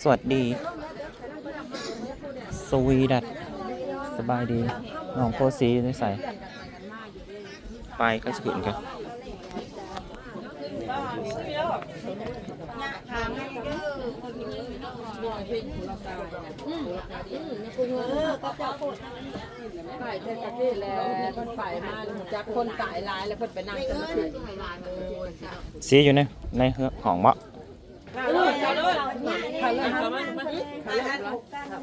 สวัสดี สวีดัตสบายดีน้องโพสีนิสัยไปก็จะขึ้นกันไปเทศกาลแล้วเพิ่ไปมาจากคนตายหลายแล้วเนไปนั่งสมาธิสีอยู่ในในห้องมะ เขาเลยเขามา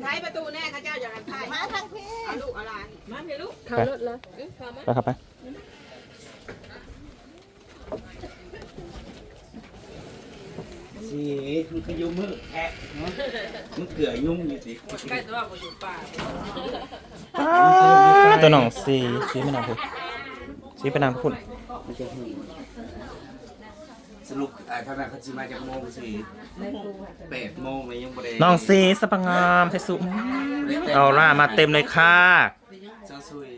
ท้ายประตูแน่ข้าเจ้าอย่างนั้นท้ายมาทางพี่เอาลูกเอาหลานมาพี่ลูกเขารถแล้วไปครับไปสิมันก็ยุ่งมือแอะเนาะมันเกลือยุ่งอยู่สิใกล้ตัวบ่อยู่ป่าตัวน้องสีสีไม่นานคือสีไปนานพุ่นมันจะหึง สรุปอ่าเท่านั้นเขาสิมาจากโมงสิแปดโมงเลยยังบ่ได้น้องสีสปังงามเทสุเอาล่ามาเต็มเลยค่ะเจ้าซุย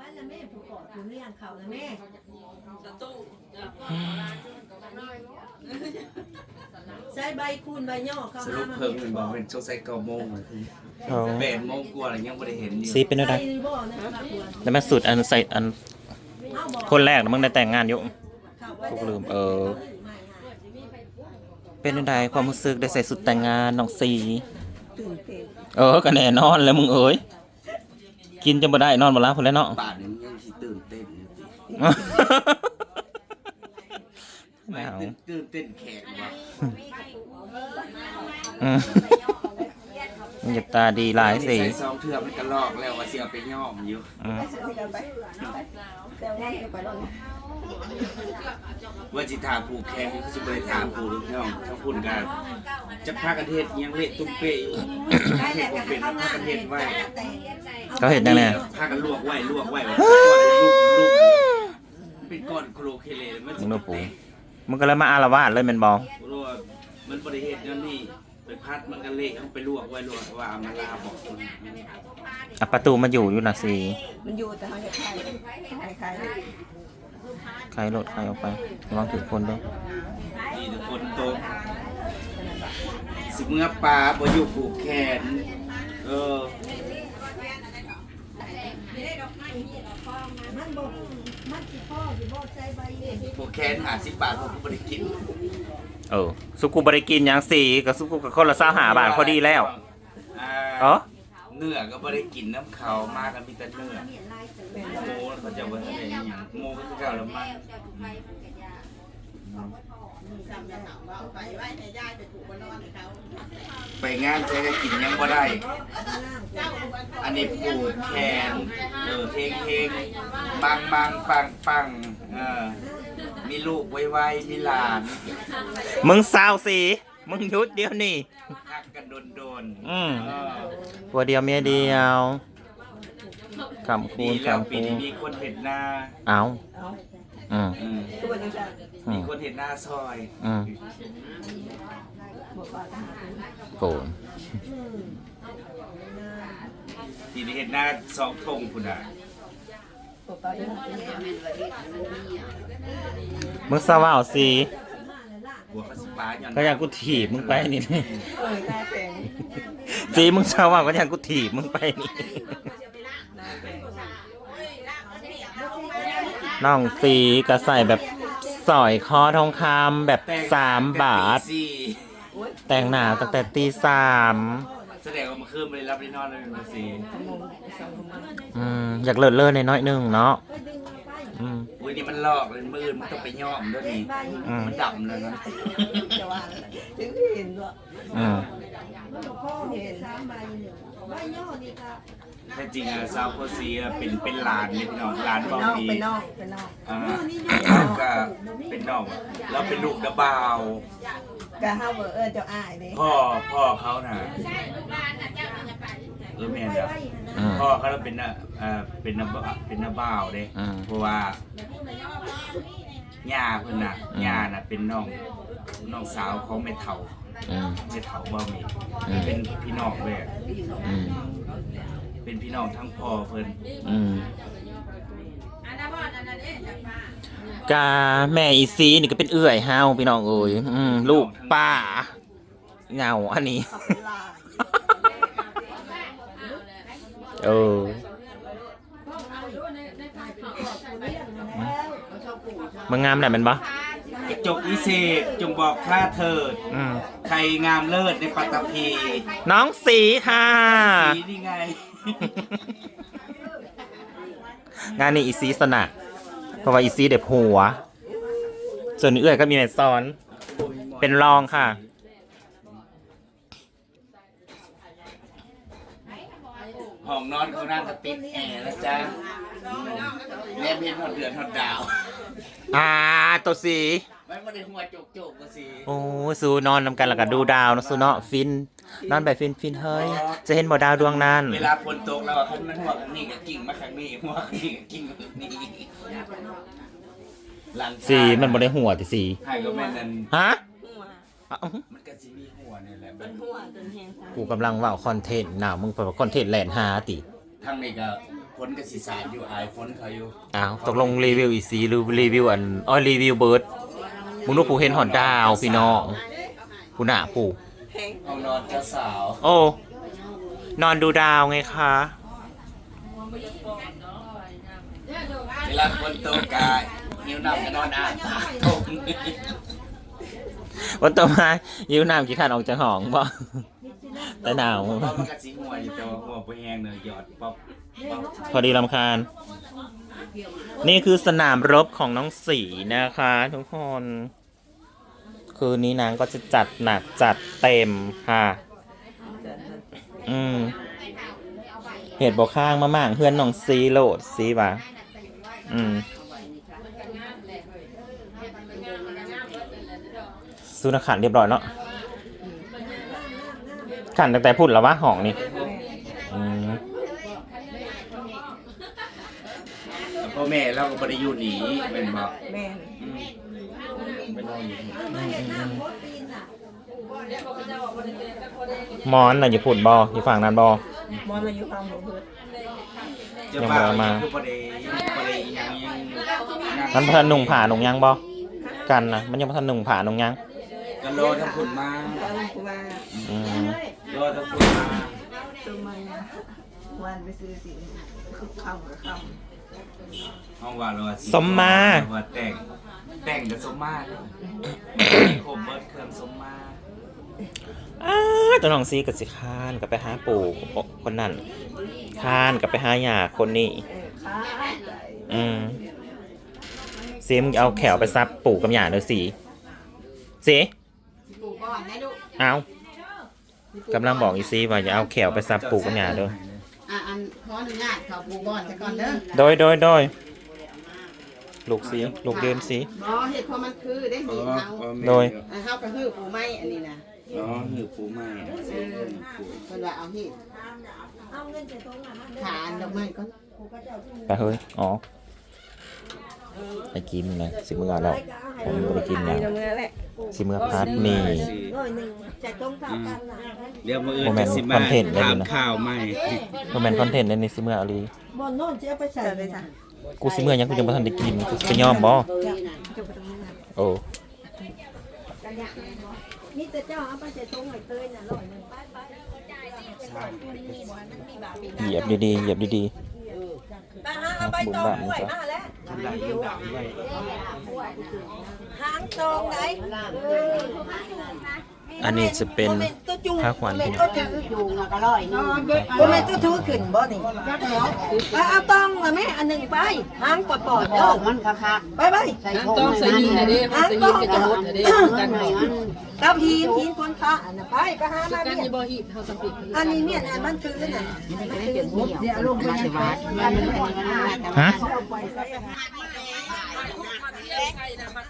บ้านละแม่ผู้กอดผู้เลี้ยงเขาละแม่ประตูใช้ใบคูณใบย่อเข้าสมารุปเพิ่มเงินบอกเป็นช่วงใส่เก้าโมงเลยเอาแปดโมงกว่าแล้วยังบ่ได้เห็นอยู่สีเป็นอะไรใส่บ่อนะครับควรแล้วแม่สุดอันใส่อันเอาบ่อคนแรกนะมึงได้แต่งงานอยู่เข้าไป พวกลืมเออ เป็นยังไงความรู้สึกได้ใส่สุดแต่งงานน้องสีเออก็แน่นอนแล้วมึงเอ้ย กินจะบ่ได้นอนบ่หลับพุ่นแหล้วเนาะป่านนี้มันยังสิตื่นเต้นอยู่สิหไม่นาวตื่นตื่นเต้นแขกว่ะอืมมันจะตาดีหลายสิใส่ซองเทือมันก็ลอกแล้วว่าสิเอาไปย่อมอยู่อืมว่าจิ ถามผูกแขนก็สิบ่ได้ถามผูกน้องทั้งพุ่นกันจะพากันเทศยังเละตุ้มเปะอยู่เทศบ่เป็นพากันเทศไว้เขาเห็นยังไงพากันลวกไว้ลวกไว้ก่อนลูกลูกเป็นก้อนโครเคเลมันมึงดูปูมึงก็เลยมาอารวาสเลยแม่นบ่รัวมันบริเหตุนั่นนี่ไปพัดมันก็เละเอาไปลวกไว้ลวกว่ามันลาบอกคนอะประตูมาอยู่อยู่น่ะสิมันอยู่แต่ทางใครใคร ใครรถใครออกไประวังถือคนเด้วยนี่ทุกคนตกสิเมื่อปลาบ่อยู่ผูกแขน เออมันบ่มันสิพ่อสิบ่ใช้ใบเองผูกแขนหาสิบบาทผมก็บ่ได้กินเออ สุกุบ่ได้กินหยังสิกับสุกุกับคนละซาหาบาทพอดีแล้ว อ่า เออ เนื้อก็บ่ได้กินน้ำเขามากันมีแต่เนื้อโมเขาจะว่าอะไรอย่างโมก็คือเก่าแล้วมันไปไว้ในยายไปผูกไปงานใช้ก็กินยังบ่ได้ อันนี้ผูแขนเออเฮงเฮงปังปังปังปังเออมีลูกไวๆมีหลาน มึงสาวสิ มึงหยุดเดี๋ยวนี้ฮักกันโดนโดนๆอืมเออผัวเดียวเมียเดียวคำคูดีณแล้วคำปีคูนี้ณมีคนเห็นหน้าเอาอืมอืมอืมีมคนเห็นหน้าซอย อืมโกนปีนี้เห็นหน้าสองทงคุณอะมึงสาวาวสิ หัวเขาสปาหย่อนก็อยากกูถีบมึงไปนี่สิมึงสาวาวก็อยากกูถีบมึงไปนี่น้องสีก็ใส่แบบสอยคอทองคำแบบแต่งสามบาทตีสี่แต่งหน้าตั้งแต่ตีสามแสดงว่าเมื่อคืนไม่ได้รับได้นอนเลยเป็นสี่อืมอยากเลิศเลิศในน้อยๆหนึงเนาะอืมอุ้ ยนี่มันลอกเลยมืดมันต้องไปย่อมด้วยนี่อืม มันดำเลยนะจะว่าถึงเห็นด้วยอืมมันบ่พ่อเห็นสามใบเนี่ยใบย่อนี่ก็แต่จริงอะซาวโคซีอะเป็นเป็นหลานเนี่ยพี่น้องหลานบไปอกนอกดีไปนอกไปนอกอ่านี่อยู่ก็เป็นน้องแล้วเป็นลูกกระบ่าว กะเฮาเบอร์เออเจ้าอ้ายนี่พ่อพ่อเขาน่ะเออแม่นแล้วอืมพ่อเขาน่ะเป็นน่ะเอ่อเป็นน้าบ่เป็นน้าบ่าวเด้อืมเพราะว่า ย่าเพิ่นน่ะอืม ย่าน่ะเป็นน้องน้องสาวของแม่เฒ่าอืม แม่เฒ่าบ่มีอืม เป็นพี่น้องเลยอืมเป็นพี่น้องทั้งพ่อเพิ่นอืมอันนั้นบ่อันนั้นเอ๊ะจากป้ากาแม่อีซีนี่ก็เป็นเอื้อยเฮาพี่น้องเอ้ยอืมลูกป้าเหงาอันนี้ขับเป็นลาย เออมึงงามไหนมันบ่กระจกวิเศษจงบอกข้าเถิด อืมใครงามเลิศในปัตตภีน้องสีค่ะ สีนี่ไง งานนี้อีซีสนะเพราะว่าอีซีเด็บหัว ส่วนเอื้อยก็มีแม่ซ้อน เป็นรองค่ะ ห้องนอนเขาน่าจะติดแอร์แล้วจ้าแม่เพียนหอดเดือนหอดดาว อ่าตัวสีไม่มาได้หัวโจกโจกๆก็สิโอ้สูนอนนำกันแล้วก็ดูดาวนะสูเนาะฟิน นอนแบบฟินฟินเฮ้ย จะเห็นบ่ดาวดวงนั้นเวลาฝนตกแล้วอะคันมันหัวข้างนี้ก็กิ่งมาข้างนี้หัวข้างนี้ก็กิ่งมาข้างนี้หลังคาสีมันบ่ได้หัวติสีให้ก็แม่นนั่นฮะหัวอ้าวมันก็สิมีหัวนี่แหละเป็นหัวจนแหงตากูกำลังเว่าคอนเทนต์หนาวมึงไปว่าคอนเทนต์แลนหาติ ทางนี้ก็ฝ นก็สิสาดอยู่อายฝนเขาอยู่อ้าวตกลงรีวิวอีสีหรือรีวิวอันอ้อยรีวิวเบิร์ดมึงรู้กูเห็นหอนดาวพี่น้องกูหน้าปูห้องนอนเจ้าสาว โอ้ นอนดูดาวไงคะเวลาฝนตกกายหิวน้ำก็นอนอ่างปากตกวันต่อมายิวน้ำกี่ขันออกจากห้องบ่แต่หนาวเพราะมันก็สิหัวอยู่แต่ว่าหัวบ่แห้งเนยหยอดป๊อบป๊อบ พอดีลำคาญ นี่คือสนามรบของน้องสีนะคะ ทุกคน คืนนี้นางก็จะจัดหนักจัดเต็มค่ะ อืมเหตุบอกข้างมาม่างเพื่อนน้องซีโหลดซีวะอืมสุนขันเรียบร้อยเนาะขันตั้งแต่พูดแล้ววะห้องนี่อืม พ่อ แม่เราก็บ่ได้อยู่หนีเป็นบ่แม่นอืมไปนอนอยู่ที่มอนน่ะอยู่พูดบออยู่ฝั่งนั้นบอมอนมาอยู่ฟังหัวเพิดเจ้าบ่าวยังคือบ่ได้บ่ได้อิหยังยังมันพันหนุ่งผ่าหนุ่งยังบอกันนะมันยังพันหนุ่งผ่าหนุ่งยังก็รอทั้งคุณมาฟังกูว่าอืมรอทั้งคุณมาตัวมันวันไปซื้อสิคำกับค ห้องว่าเราว่าสมมา ว่าแต่งแต่งกับสมมาเด้อครบเบิดเครื่องสมมาอ้าตัวน้องซีกับสิค้านกับไปหาปู่คนนั้นค้านกับไปหาหยาคนนี้ำเออค้าใจอืมซีมึงเอาแขวไปซับปู่กับหยาเด้อสีสีปลูกก่อนนะลูกเอากำลังบอกอีซีว่าอย่าเอาแขวไปซับปู่กับหยาเด้อ อะอันขออนุญาตเขาปลูกก่อนแต่ก่อนเด้อโดยโดยโดยลูกสีลูกเดินสี บ่เห็ดเพราะมันคือได้มีเฮาโดยอะเฮาก็คือปูไม้อันนี้นะอ๋อหือปูไม้เออเพิ่นว่าเอาเฮ็ดเอาเงินจากตรงนั้นฐานดอกไม้ก่อนไปเฮ้ย อ๋อ ไปกินเลยสิมือแล้วผมไม่ได้กินแล้วเมื่อแหละสิมือพัดหมีร้อยหนึ่งจากตรงเท่ากันนะเดี๋ยวมื้ออื่นโมเมนจะต์สิคมาอนเทนต์ได้ถาเลมยนะ ข่าวใหม่โมเมนต์คอนเทนต์ในนี้สิมือเอาลีบนโน่นจะเอาไปใส่เลยจ้ะกูสิมือยังกูยังไม่ทันได้กินกูสิไปยอมบ่โอ้นี่แต่เจ้าเอาไปใส่ตรงไหนเตยน่ะร้อยหนึ่งไปไปเหยียบดีๆเหยียบดีไปหาเอาไปตรงไหวมาแล้วทำไรอยู่ดับไว้หา งตรงไหนๆ อันนี้จะเป็นผ้าขวัญพี่น้ก็องถืออยู่น่ะก็ร้องบ่แม่นตัวถือขึ้นบ่นี่เอาเอาตองละแม่อันหนึงไปหางปอดๆเด้อมันคักไปไปต้องใส่ยิงนะเด้หางตองก็จะหดเด้กันให้มันกับหีบหีบคนค้าอันน่ะไปไปหามาเนี่ยบ่หีบเฮาสำปิดอันนี้เนี่ยอันมันคือน่ะเดี๋ยวลงไป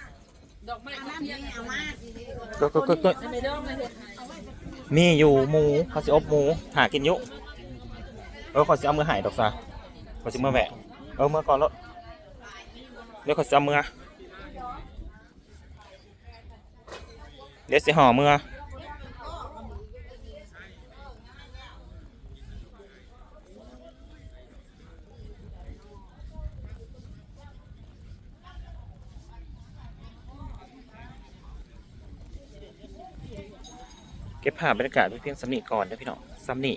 ในวัดมันเป็นมันเอาไปใส่อาหารก็ก็ก็ก็มีอยู่หมูเขาสิอบหมูหากินอยุเออขอสิเอามือหายดอกซะขอสิเมื่อแหวะเออเมื่อก่อนแล้วเดี๋ยวขอสิเอามือเดี๋ยวสิห่อมือ เก็บภาพบรรยากาศไว้เพียงสำนีก่อนนะพี่น้องสำนี